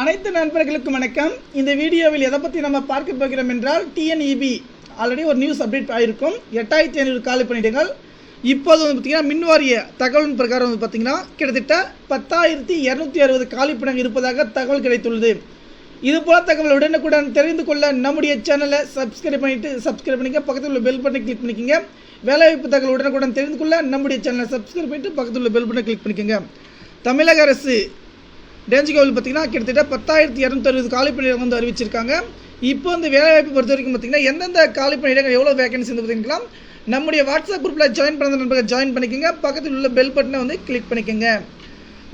அனைத்து நண்பர்களுக்கும் வணக்கம். இந்த வீடியோவில் எதை பற்றி நம்ம பார்க்க போகிறோம் என்றால் டிஎன்இபி ஆல்ரெடி ஒரு நியூஸ் அப்டேட் ஆகிருக்கும் எட்டாயிரத்தி ஐநூறு காலி பணியிடங்கள் இப்போது வந்து பார்த்திங்கன்னா மின்வாரிய தகவலின் பிரகாரம் வந்து பார்த்திங்கன்னா கிட்டத்தட்ட பத்தாயிரத்தி இரநூத்தி அறுபது காலிப்பணம் இருப்பதாக தகவல் கிடைத்துள்ளது. இது போல தகவல் உடனுக்குடன் தெரிந்து கொள்ள நம்முடைய சேனலை சப்ஸ்கிரைப் பண்ணிட்டு சப்ஸ்கிரைப் பண்ணிக்க பக்கத்தில் உள்ள பெல் பட்டனை கிளிக் பண்ணிக்கோங்க. வேலைவாய்ப்பு தகவல் உடனுக்குடன் தெரிந்து கொள்ள நம்முடைய சேனலை சப்ஸ்கிரைப் பண்ணிட்டு பக்கத்தில் உள்ள பெல் பட்டனை கிளிக் பண்ணிக்கோங்க. தமிழக அரசு டேஞ்சு கோவில் பார்த்தீங்கன்னா கிட்டத்தட்ட பத்தாயிரத்தி இரநூத்தி அறுபது காலிப்பணியிடம் வந்து அறிவிச்சிருக்காங்க. இப்போ இந்த வேலைவாய்ப்பு பொறுத்த வரைக்கும் பார்த்தீங்கன்னா எந்தெந்த காலிப்பணியிடங்கள் எவ்வளோ வேகன்சி வந்து பார்த்தீங்கன்னா நம்முடைய வாட்ஸ்அப் குரூப்பில் ஜாயின் பண்ண நண்பர்கள் ஜாயின் பண்ணிக்கோங்க. பக்கத்தில் உள்ள பெல் பட்டனை வந்து கிளிக் பண்ணிக்கோங்க.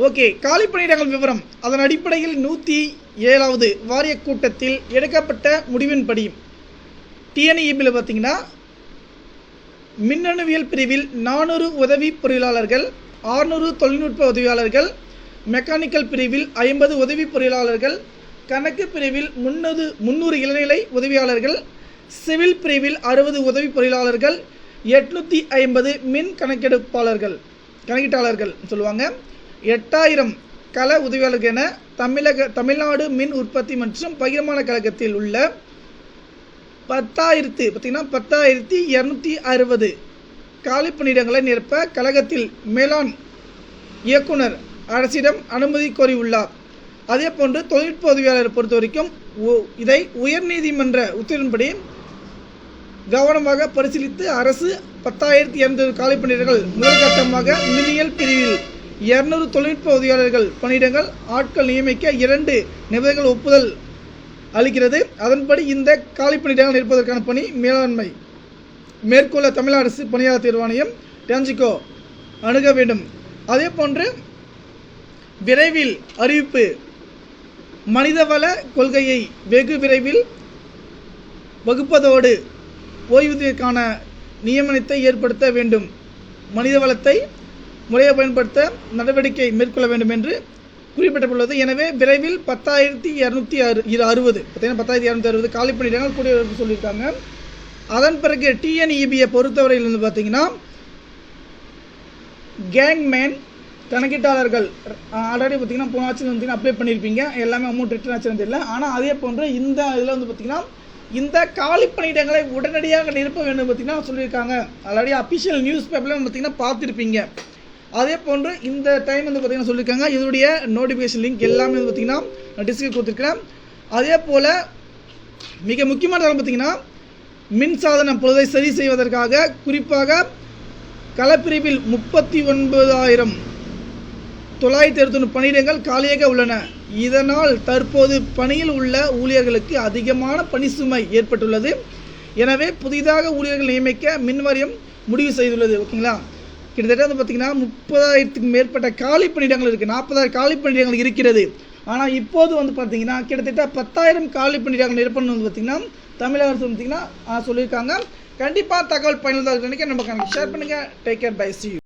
ஓகே காலிப்பணியிடங்கள் விவரம். அதன் அடிப்படையில் நூற்றி ஏழாவது வாரிய கூட்டத்தில் எடுக்கப்பட்ட முடிவின்படி டிஎன்இபியில் பார்த்தீங்கன்னா மின்னணுவியல் பிரிவில் நானூறு உதவி பொறியாளர்கள் ஆறுநூறு தொழில்நுட்ப உதவியாளர்கள் மெக்கானிக்கல் பிரிவில் ஐம்பது உதவி பொறியாளர்கள் கணக்கு பிரிவில் முன்னூறு இளநிலை உதவியாளர்கள் சிவில் பிரிவில் அறுபது உதவி பொறியாளர்கள் எட்நூற்றி ஐம்பது மின் கணக்கெடுப்பாளர்கள் கணக்கீட்டாளர்கள் சொல்லுவாங்க. எட்டாயிரம் கள உதவியாளர்கள் என தமிழக தமிழ்நாடு மின் உற்பத்தி மற்றும் பகிர்மான கழகத்தில் உள்ள பத்தாயிரத்து பார்த்தீங்கன்னா பத்தாயிரத்தி இரநூத்தி அறுபது காலி பணியிடங்களை நிரப்ப கழகத்தில் மேலாண் இயக்குனர் அரசிடம் அனுமதி கோரியுள்ளார். அதே போன்று தொழில்நுட்ப உதவியாளரை பொறுத்த வரைக்கும் உ- இதை உயர்நீதிமன்ற உத்தரவின்படி கவனமாக பரிசீலித்து அரசு பத்தாயிரத்தி இரநூறு காலி பணியிடங்கள் முதல்கட்டமாக மின்னியல் பிரிவில் இருநூறு தொழில்நுட்ப உதவியாளர்கள் பணியிடங்கள் ஆட்கள் நியமிக்க இரண்டு நிபுணர்கள் ஒப்புதல் அளிக்கிறது. அதன்படி இந்த காலி பணியிடங்கள் இருப்பதற்கான பணி மேலாண்மை மேற்கொள்ள தமிழக அரசு பணியாளர் தேர்வாணையம் டான்ஜிகோ அணுக வேண்டும். அதே போன்று விரைவில் அறிவிப்பு. மனிதவள கொள்கையை வெகு விரைவில் வகுப்பதோடு ஓய்வூதியக்கான நியமனத்தை ஏற்படுத்த வேண்டும். மனித வளத்தை முறையாக பயன்படுத்த நடவடிக்கை மேற்கொள்ள வேண்டும் என்று குறிப்பிடப்பட்டுள்ளது. எனவே விரைவில் பத்தாயிரத்தி இரநூத்தி அறு இரு அறுபது. பார்த்தீங்கன்னா பத்தாயிரத்தி இரநூத்தி அறுபது காலி பணியிடங்கள் கூடிய சொல்லியிருக்காங்க. அதன் பிறகு டிஎன்இபியை பொறுத்தவரையில் வந்து பார்த்தீங்கன்னா கேங்மேன் கணக்கீட்டாளர்கள் ஆல்ரெடி பார்த்தீங்கன்னா போன ஆட்சியில் வந்து அப்ளை பண்ணியிருப்பீங்க. எல்லாமே அமௌண்ட் ரிட்டர்ன் ஆச்சுன்னு தெரியல. ஆனால் அதே போன்று இந்த இதில் வந்து பார்த்தீங்கன்னா இந்த காலி பணியிடங்களை உடனடியாக நிரப்ப வேண்டும் பார்த்தீங்கன்னா சொல்லியிருக்காங்க. ஆல்ரெடி அஃபிஷியல் நியூஸ் பேப்பரில் பார்த்தீங்கன்னா பார்த்துருப்பீங்க. அதே போன்று இந்த டைம் வந்து பார்த்தீங்கன்னா சொல்லியிருக்காங்க. இதனுடைய நோட்டிஃபிகேஷன் லிங்க் எல்லாமே வந்து பார்த்தீங்கன்னா நான் டிஸ்கிரிப் கொடுத்துருக்கிறேன். அதே போல் மிக முக்கியமான பார்த்தீங்கன்னா மின் சாதனம் பொழுதை சரி செய்வதற்காக குறிப்பாக களப்பிரிவில் முப்பத்தி ஒன்பதாயிரம் தொள்ளாயிரத்தி அறுபத்தொன்று பணியிடங்கள் காலியாக உள்ளன. இதனால் தற்போது பணியில் உள்ள ஊழியர்களுக்கு அதிகமான பணி சுமை ஏற்பட்டுள்ளது. எனவே புதிதாக ஊழியர்கள் நியமிக்க மின் வாரியம் முடிவு செய்துள்ளது. ஓகேங்களா? கிட்டத்தட்ட வந்து பார்த்தீங்கன்னா முப்பதாயிரத்துக்கு மேற்பட்ட காலி பணியிடங்கள் இருக்குது நாற்பதாயிரம் காலி பணியிடங்கள் இருக்கிறது. ஆனால் இப்போது வந்து பார்த்தீங்கன்னா கிட்டத்தட்ட பத்தாயிரம் காலி பணியிடங்கள் நிரப்பணும் வந்து பார்த்தீங்கன்னா தமிழக அரசு பார்த்தீங்கன்னா சொல்லியிருக்காங்க. கண்டிப்பாக தகவல் பயனுள்ளதாக நினைக்க நம்ம ஷேர் பண்ணுங்கள் டேக் கேர் பை சி